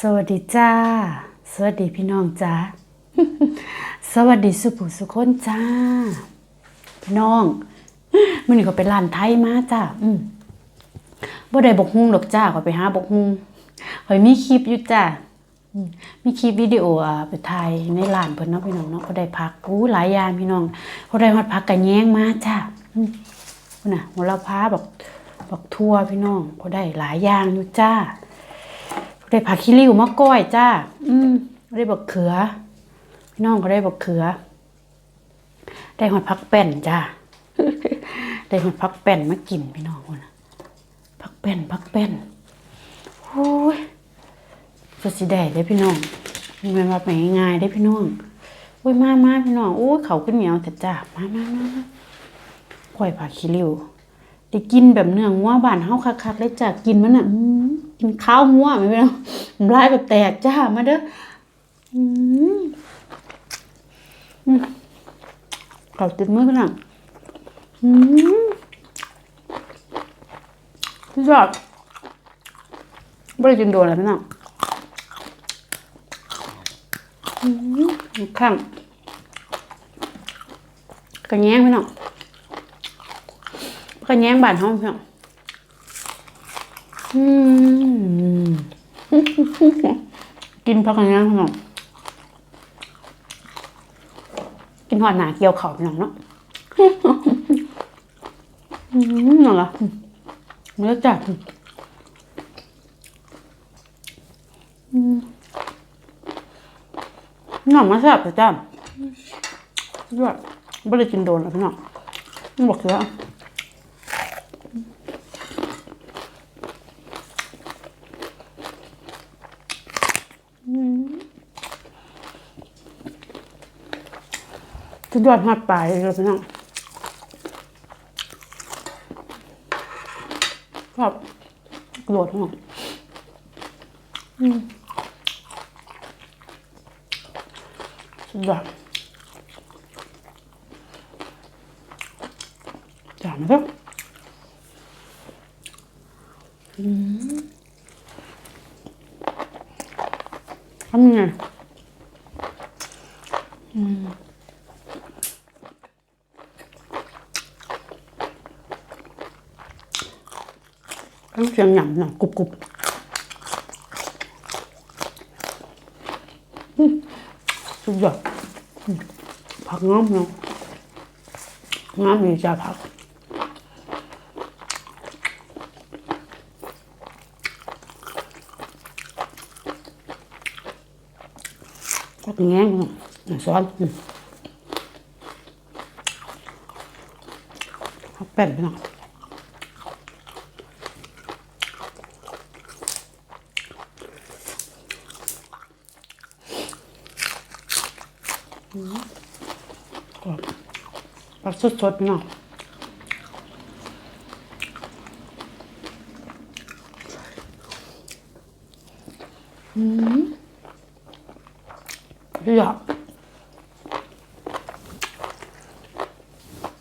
สวัสดีจ้า สวัสดีพี่น้องจ้า สวัสดีสุผู้สุคนจ้า พี่น้องมื้อนี้ก็ไปร้านไทยมาจ้า อืมบ่ได้บกฮุงดอกจ้าก็ไปหาบกฮุงข่อยมีคลิปอยู่จ้ามีคลิปวิดีโออ่าไปถ่ายในร้านเพิ่นเนาะพี่น้องเนาะก็ได้พักอู้หลายอย่างพี่น้องก็ได้ฮอดพักกะแยงมาจ้าอืมนน่ะหัวละพาบักบักทัวพี่น้องก็ได้หลายอย่างอยู่จ้า ได้ผักขี้ริ้วมะก้อยจ้า อืมได้บักเขือ พี่น้องก็ได้บักเขือ ได้หอดผักแป้นจ้า ได้หอดผักแป้นมากินพี่น้องคนน่ะผักแป้นผักแป้นโอ้ยจะสิได้ได้พี่น้องมันเป็นว่าไปง่ายๆได้พี่น้องโอ้ยมามาพี่น้องโอ้ยเขาขึ้นเหนียวแต่จ้ามามามามาก้อยผักขี้ริ้ว ได้กินแบบเนื้องัวบ้านเฮาคักๆเลยจ้ะกินมันอะกินข้าวงัวไหมพี่น้องน้ำลายแบบแตกจ้ามาเด้ออืมอืมเขาติดมือพี่น้องอืมสุดยอดบ่ได้กินโดนแล้วพี่น้องอืมข้างกระแยงพี่น้อง ก็แย้งบานห้องเพียงกินพักกันแย่งพี่น้องกินหอดหนาเกี่ยวเข่าพี่น้องเนาะอืมนั่นละเนื้อจัดอืมหน่อมาแซ่บแต่จ้ายอดไม่ได้กินโดนแล้วพี่น้องบอกเยอะ สุดยอดฮอดปลายเลยพี่น้องครับโกรธทั้งหมดอืมสุดยอดจานนะครับอืมทำยังไง ต้องเสียงหยำหน่อยกรุบกรุบสุดยอดผักงามเนาะงามดีจ้าผักผักแง่งนาะซ้อนผักแป้นเนาะผักสดๆเนาะอืมเดี๋ยว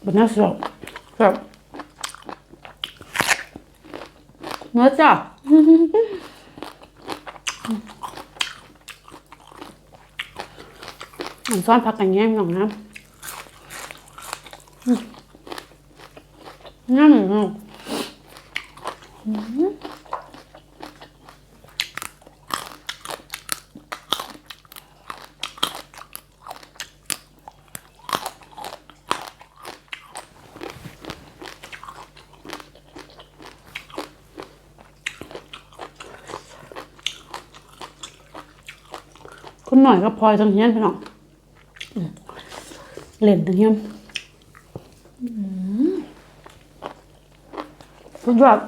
บนน่าสดครับเนื้อจ้ะ มันซ้อนผักกันแย่งหน่อยนะนั่นอืมคุณหน่อยก็พลอยทั้งเฮี้ยนพี่น้อง เล่นทั้งเฮียนสุดยอด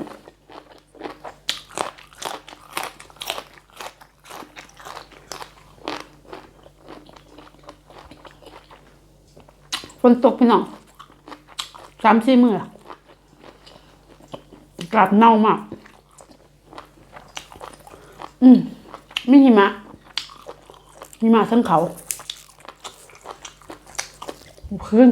ฝนตกพี่น้องสามสี่มือละอกาศเน่ามาก อืมไม่หิมะหิมะทั้งเขา พื้น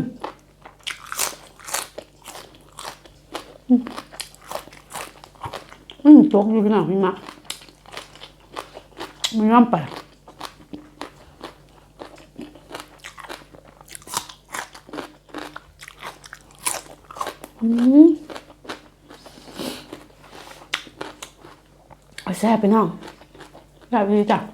อืมจกอยู่พี่น้องพี่มะมันย่อมไปอืมแซ่บไปน้องแซ่บดีจ้ะ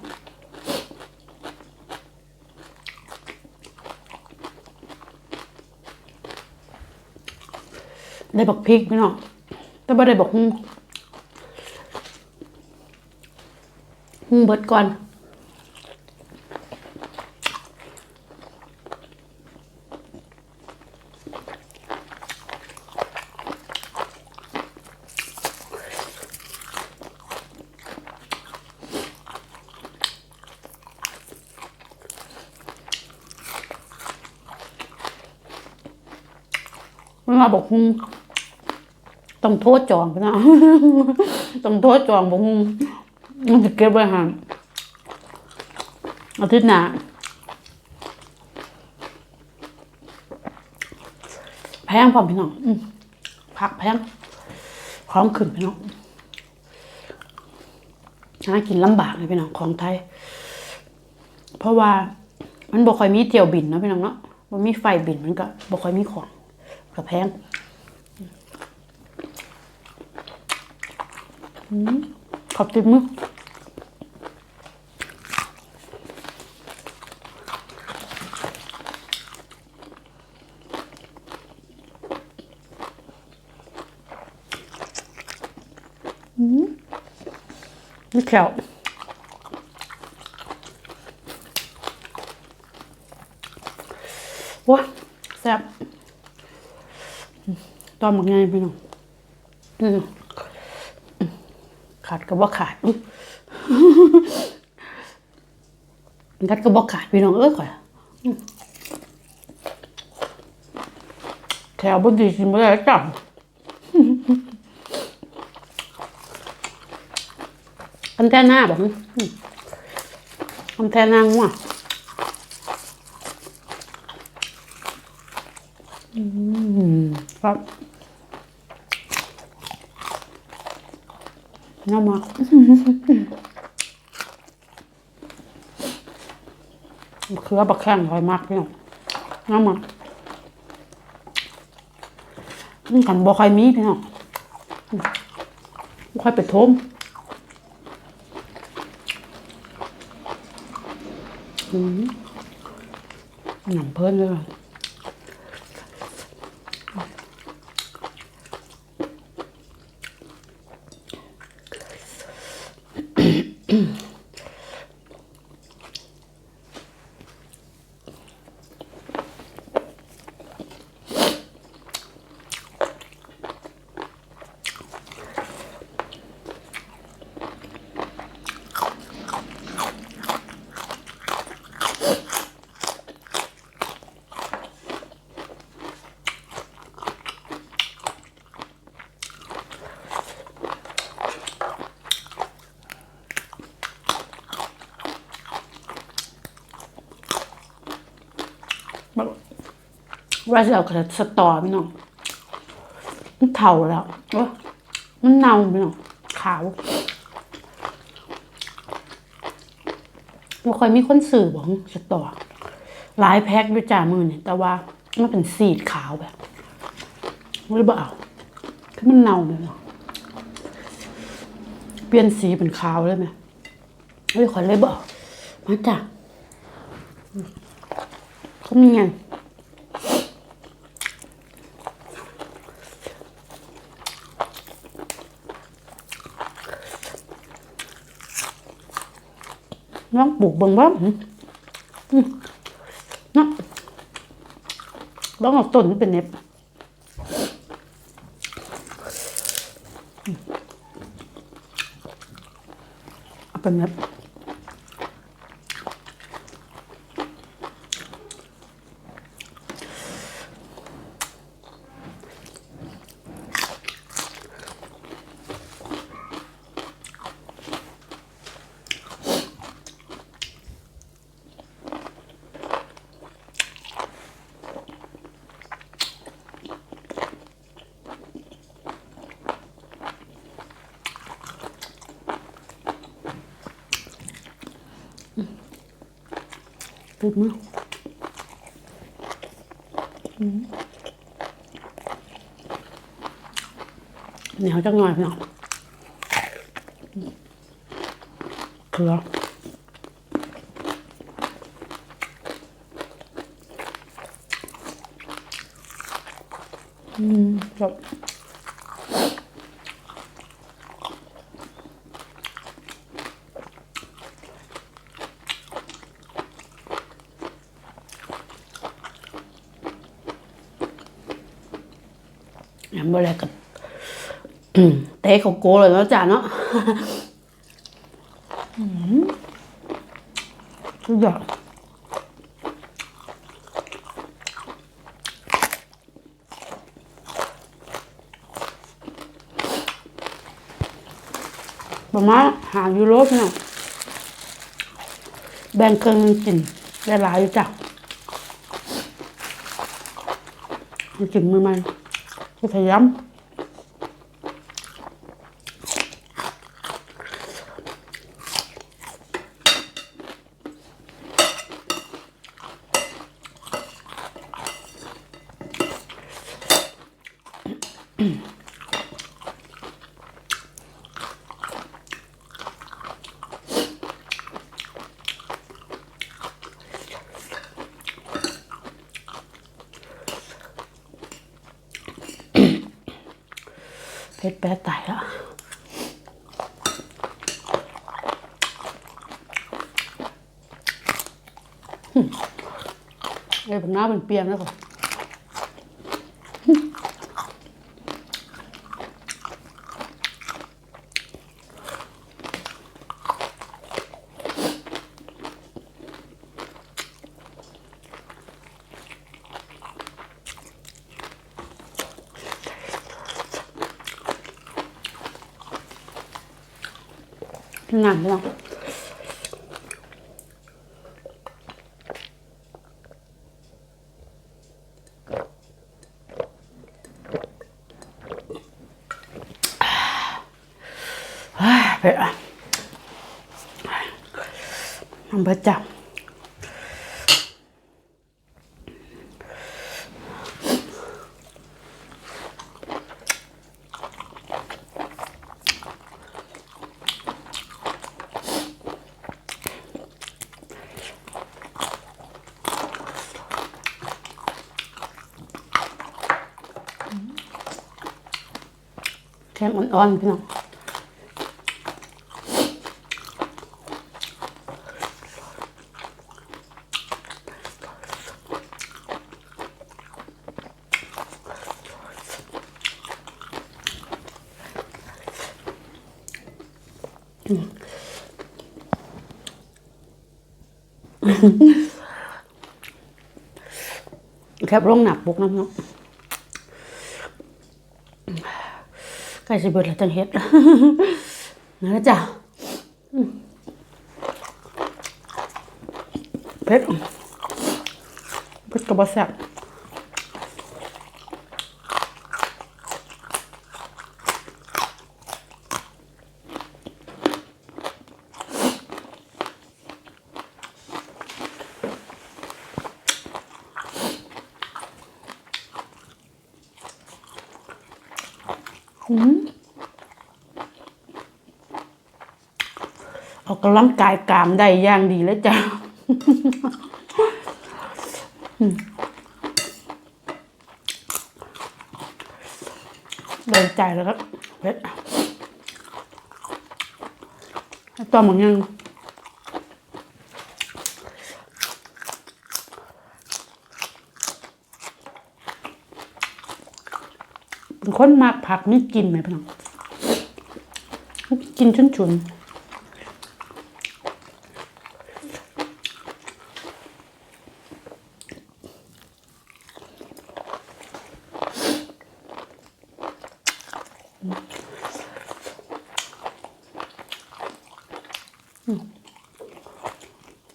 ได้บักพริกพี่น้องแต่ไม่ได้บักหุ้งหุ้งเบิดก่อนมันมาบอกฮุง ต้องโทษจองน้องต้องโทษจองบอกฮุงมันจะเก็บไว้หางอาทิตย์หน้าแพงพร้อมพี่น้องผักแพงของขึ้นพี่น้องหากินลำบากเลยพี่น้องของไทย เพราะว่ามันบ่ค่อยมีเที่ยวบินนะพี่น้องเนาะมันมีไฟบินมันก็บ่ค่อยมีของก็แพงอืม ขอบติดมืออืมนี่แขวว้าแซ่บตอนหมักไงพี่น้องอืม ขาดก็บ่ขาดอุ๊ยกัดก็บ่ขาดพี่น้องเอ้ยข่อยอืมแถวบนดีกินบ่ได้จังอันแท่หน้าบอกอืมอันแท่หน้าง่วงครับ น่ามากเครือบักแข้งลอยมากพี่น้องน่ามากนี่กันบ่ค่อยมีพี่น้องบ่ค่อยไปทมอืมหนังเพิ่นเลย ว่าเอากระสตอพี่น้องมันเทาแล้วมันเน่าพี่น้องขาวบ่ค่อยมีคนสื่อบอกสตอหลายแพ็คด้วยจ่ามือเนี่ยแต่ว่ามันเป็นสีดขาวแบบไม่ได้บ่เอาคือมันเน่าเลยเนาะเปลี่ยนสีเป็นขาวเลยไหมไม่ขอยเลยบอามาจ้ะก็มีไง ลองปลูกเบิ่งว่างนะลองเอาต้นเป็นเน็บเป็นเน็บ ดมืออืมเหนียวจังหน่อยพี่น้องเกลืออืมจบ บ่แล้วกับอืมเตะเขาโกเลยเนาะจ้าเนาะอืมสุดยอดประมาณหายูโรพี่น้องแบ่งเครื่องหนึงกินได้หลายจ้ะกินมือมัน พยายาม เพชรแปะตายแล้วเอ้ยผมหน้าเป็นเปียกแล้วก่อน งานแล้วเฮ้ยเผ็ดอะน้ำเบิดจับ แค่อ่อนๆพี่น้องแคบลงหนักปุกน้ำเนาะใกล้สิเบิดแล้วจังเฮ็ดนะจ้ะเผ็ดเผ็ดกระบอกแซ่บ ออกกำลังกายกามได้อย่างดีแล้วจ้ะเดินใจแล้วก็เผ็ดตัวหมันยังเป็น คนมากผักนี่กินไหมพี่น้องกินชุนๆ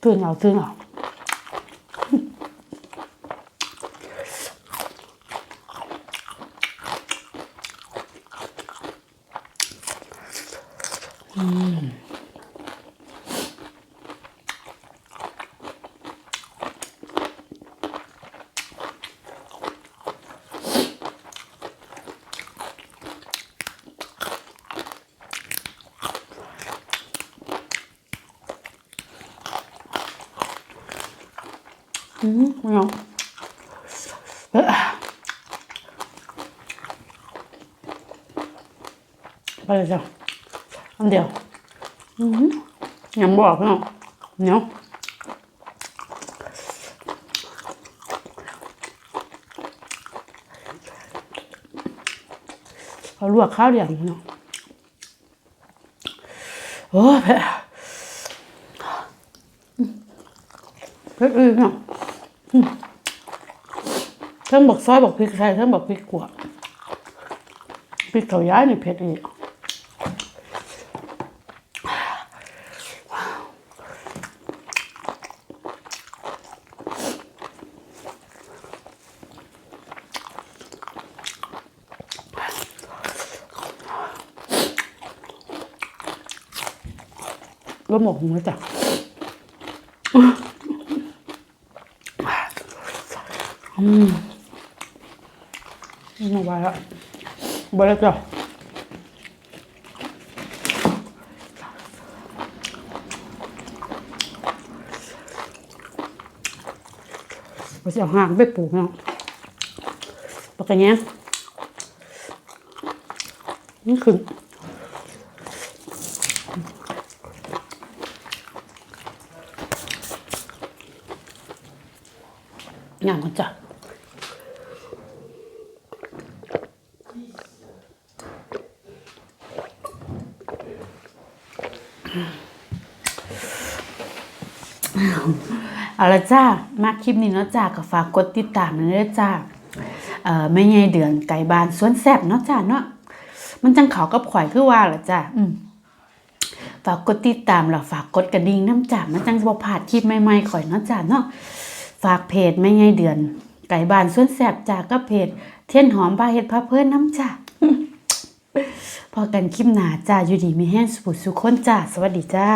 tương nào tương nào อืมไม่เอา เอ้อไปเลยจ้ะอันเดียวอืมยำบอกเนาะเนาะ เขานาะโอ้ยเผ็ดเผ็ดอีกเนาะอืมเทั้งบอกซอยบอกพริกไทยเทั้งบอกพริกกัวพริกเขาย้ายนี่เผ็ดอีกก็หมกหัวจ้ะอืมาไว้ละไปแล้วจ้ะไปเอาหางไปปลูกเนาะปกกระเนี้ยนี่คืองามกันจ้ะ เอาละจ้ามาคลิปนี้เนาะจ้าก็ฝากกดติดตามนะเด้อจ้าเอ่อไม่ใหญ่เดือนไก่บานสวนแซ่บเนาะจ้าเนาะมันจังเขากับข่อยคือว่าละจ้าอืมฝากกดติดตามแล้วฝากกดกระดิ่งน้ำจ่ามันจังสบ่พลาดคลิปใหม่ๆข่อยเนาะจ้าเนาะฝากเพจไม่ไงเดือน ไก่บานสวนแสบจากก็เพจ เทียนหอมบาเฮ็ดพาเพื่อนน้ำจ้าพอกันคลิปหนาจ้าอยู่ดีมีแห้งสุขสุขคนจ้าสวัสดีจ้า